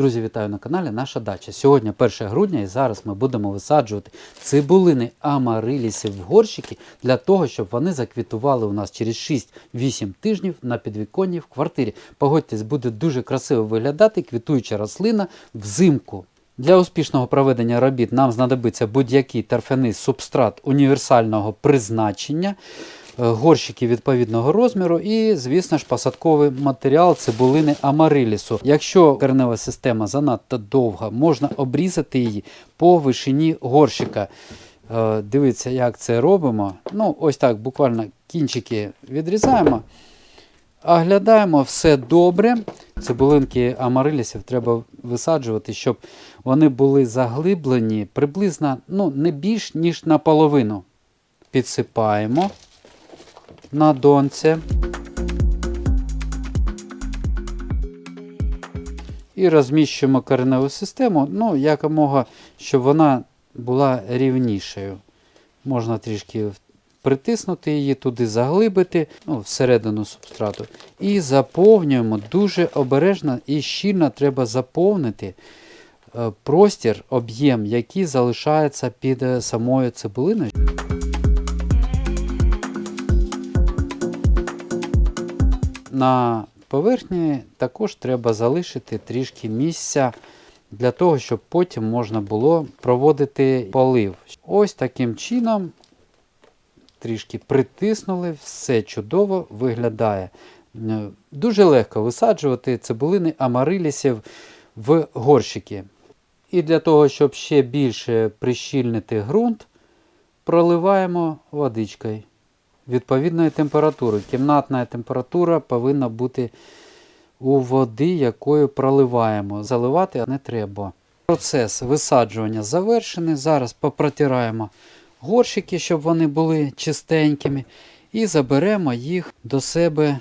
Друзі, вітаю на каналі Наша Дача. Сьогодні 1 грудня і зараз ми будемо висаджувати цибулини амарилісів в горщики для того, щоб вони заквітували у нас через 6-8 тижнів на підвіконні в квартирі. Погодьтесь, буде дуже красиво виглядати квітуюча рослина взимку. Для успішного проведення робіт нам знадобиться будь-який торфяний субстрат універсального призначення, е, горщики відповідного розміру і, звісно ж, посадковий матеріал цибулини амарилісу. Якщо коренева система занадто довга, можна обрізати її по вишині горщика. Е, Дивіться, як це робимо. Ну, ось так, буквально кінчики відрізаємо. Оглядаємо все добре. Цибулинки амарилісів треба висаджувати, щоб вони були заглиблені приблизно ну, не більш ніж наполовину. Підсипаємо на донце. І розміщуємо кореневу систему, ну, якомога, щоб вона була рівнішою. Можна трішки притиснути її, туди заглибити, ну, всередину субстрату. І заповнюємо дуже обережно і щільно треба заповнити е, простір, об'єм, який залишається під е, самою цибулиною. На поверхні також треба залишити трішки місця для того, щоб потім можна було проводити полив. Ось таким чином трішки притиснули, все чудово виглядає. Е, Дуже легко висаджувати цибулини амарилісів в горщики. І для того, щоб ще більше прищільнити ґрунт, проливаємо водичкою відповідної температури. Кімнатна температура повинна бути у води, якою проливаємо. Заливати не треба. Процес висаджування завершений. Зараз попротираємо горщики, щоб вони були чистенькими, і заберемо їх до себе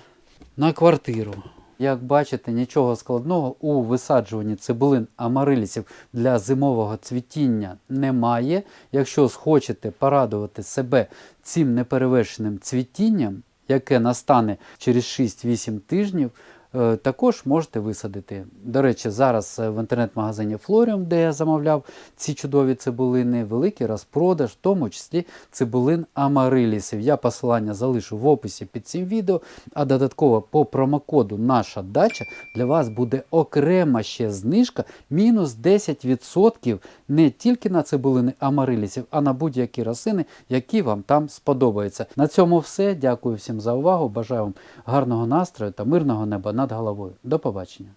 на квартиру. Як бачите, нічого складного у висаджуванні цибулин амарилісів для зимового цвітіння немає. Якщо схочете порадувати себе цим неперевершеним цвітінням, яке настане через 6-8 тижнів, також можете висадити. До речі, зараз е, в інтернет-магазині Florium, де я замовляв ці чудові цибулини, великий розпродаж, в тому числі цибулин амарилісів. Я посилання залишу в описі під цим відео, а додатково по промокоду Наша дача для вас буде окрема ще знижка мінус 10% не тільки на цибулини амарилісів, а на будь-які рослини, які вам там сподобаються. На цьому все. Дякую всім за увагу. Бажаю вам гарного настрою та мирного неба над головою. До побачення.